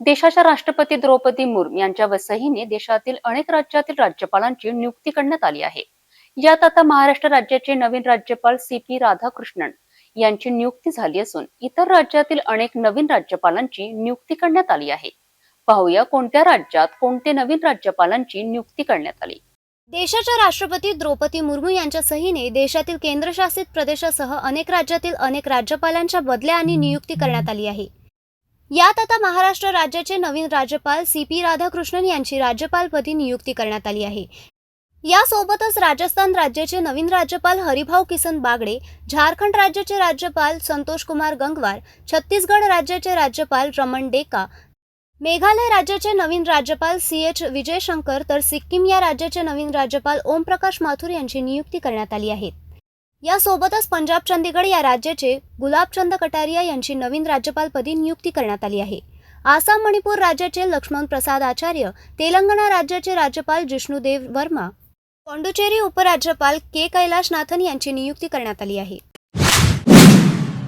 देशाच्या राष्ट्रपती द्रौपदी मुर्मू यांच्या वसहीने देशातील अनेक राज्यातील राज्यपालांची नियुक्ती करण्यात आली आहे. यात आता महाराष्ट्र राज्याचे नवीन राज्यपाल सी पी राधाकृष्णन यांची नियुक्ती झाली असून इतर राज्यातील अनेक नवीन राज्यपालांची नियुक्ती करण्यात आली आहे. पाहूया कोणत्या राज्यात कोणते नवीन राज्यपालांची नियुक्ती करण्यात आली. देशाच्या राष्ट्रपती द्रौपदी मुर्मू यांच्या सहीने देशातील केंद्रशासित प्रदेशासह अनेक राज्यातील अनेक राज्यपालांच्या बदल्या आणि नियुक्ती करण्यात आली आहे. यात आता महाराष्ट्र राज्याचे नवीन राज्यपाल सी पी राधाकृष्णन यांची राज्यपालपदी नियुक्ती करण्यात आली आहे. यासोबतच राजस्थान राज्याचे नवीन राज्यपाल हरिभाऊ किसन बागडे झारखंड राज्याचे राज्यपाल संतोष कुमार गंगवार छत्तीसगड राज्याचे राज्यपाल रमण डेका मेघालय राज्याचे नवीन राज्यपाल सी एच विजयशंकर तर सिक्कीम या राज्याचे नवीन राज्यपाल ओमप्रकाश माथुर यांची नियुक्ती करण्यात आली आहे. यासोबतच पंजाब चंदीगड या राज्याचे गुलाबचंद कटारिया यांची नवीन राज्यपालपदी नियुक्ती करण्यात आली आहे. आसाम मणिपूर राज्याचे लक्ष्मण प्रसाद आचार्य तेलंगणा राज्याचे राज्यपाल जिष्णुदेव वर्मा पॉंडुचेरी उपराज्यपाल के कैलाशनाथन यांची नियुक्ती करण्यात आली आहे.